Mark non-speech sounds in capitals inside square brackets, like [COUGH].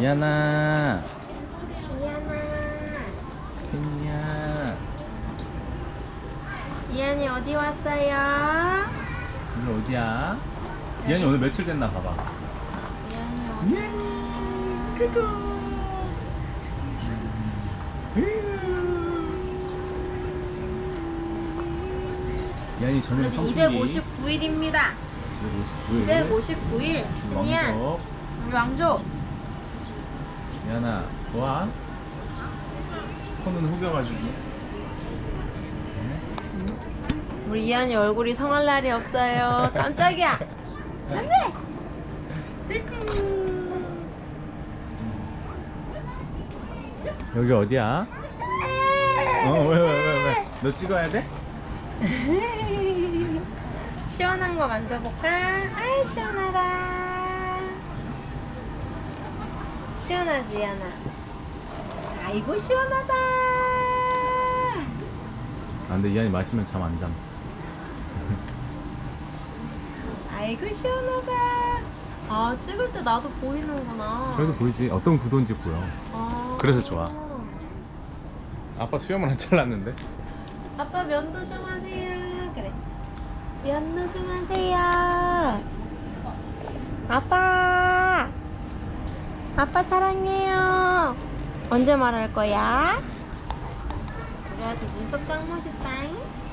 이안아. 승희야 이안이 어디 왔어요? 오늘 어디야? 이한이 오늘 며칠 됐나 봐봐 이안이 어디? 이한이 저녁에 그래도 선풍기 259일입니다. 259일 259일. 신이안. 우리 왕족. 이하나 좋아? 손은 후겨가지고 우리 이안이 얼굴이 성할 날이 없어요. 깜짝이야. [LAUGHS] 안 돼. 여기 어디야? 어왜 왜 왜 왜? 너 찍어야 돼? [LAUGHS] 시원한 거 만져볼까? 아이 시원하다. 시원하지 이안아. 아이고 시원하다. 아 근데 이한이 마시면 잠 안 잠. 아이고 시원하다. 아 찍을 때 나도 보이는구나. 저희도 보이지 어떤 구도인지 보여. 아. 그래서 좋아. 아빠 수염을 안 잘랐는데? 아빠 면도 좀 하세요. 그래. 면도 좀 하세요. 아빠. 아빠 사랑해요. 언제 말할 거야? 아들 눈썹 짱 멋있다잉.